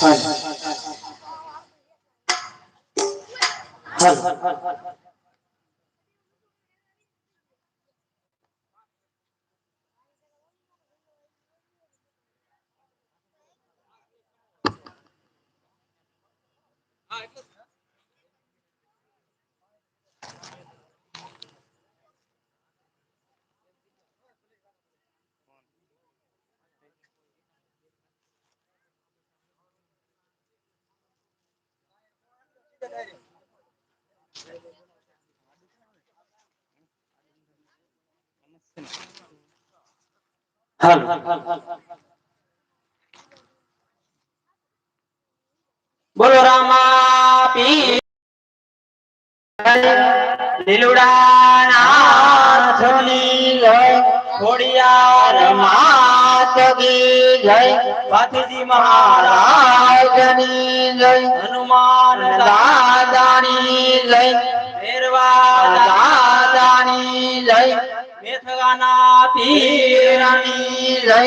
hân hân All right, હાલ બોલો રામા પી લીલુડા નાથની જય. ખોડિયાર માત કી જય જય. હનુમાન દાદાની જય ભેરવા દાદાની જય મેથગાના પીરની જય